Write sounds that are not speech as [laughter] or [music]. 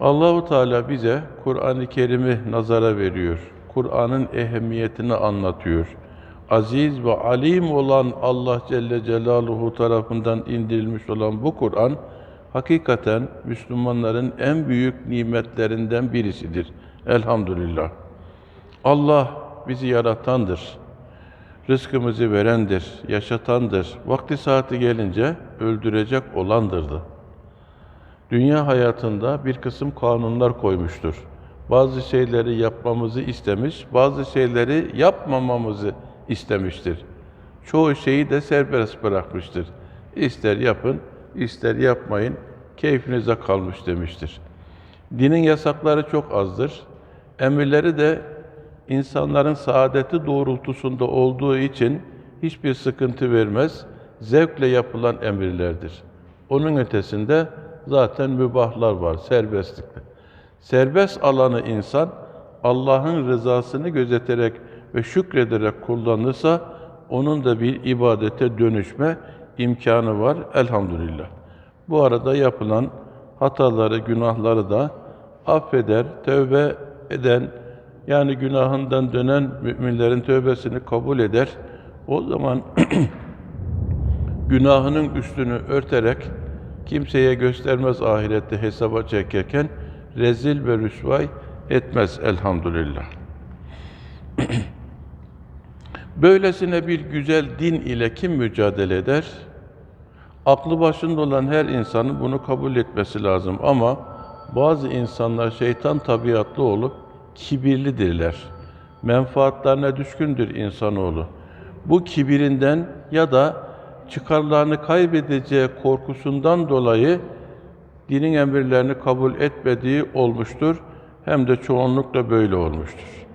Allahu Teala bize Kur'an-ı Kerim'i nazara veriyor. Kur'an'ın ehemmiyetini anlatıyor. Aziz ve alim olan Allah Celle Celaluhu tarafından indirilmiş olan bu Kur'an hakikaten Müslümanların en büyük nimetlerinden birisidir. Elhamdülillah. Allah bizi yaratandır. Rızkımızı verendir, yaşatandır. Vakti saati gelince öldürecek olandırdı. Dünya hayatında bir kısım kanunlar koymuştur. Bazı şeyleri yapmamızı istemiş, bazı şeyleri yapmamamızı istemiştir. Çoğu şeyi de serbest bırakmıştır. İster yapın, ister yapmayın, keyfinize kalmış demiştir. Dinin yasakları çok azdır. Emirleri de insanların saadeti doğrultusunda olduğu için hiçbir sıkıntı vermez, zevkle yapılan emirlerdir. Onun ötesinde zaten mübahlar var, serbestlikte. Serbest alanı insan Allah'ın rızasını gözeterek ve şükrederek kullanırsa onun da bir ibadete dönüşme imkanı var elhamdülillah. Bu arada yapılan hataları, günahları da affeder, tövbe eden, yani günahından dönen müminlerin tövbesini kabul eder. O zaman [clears throat] günahının üstünü örterek kimseye göstermez ahirette hesaba çekerken rezil ve rüsvay etmez elhamdülillah. [clears throat] Böylesine bir güzel din ile kim mücadele eder? Aklı başında olan her insanın bunu kabul etmesi lazım ama bazı insanlar şeytan tabiatlı olup kibirlidirler. Menfaatlerine düşkündür insanoğlu. Bu kibirinden ya da çıkarlarını kaybedeceği korkusundan dolayı dinin emirlerini kabul etmediği olmuştur. Hem de çoğunlukla böyle olmuştur.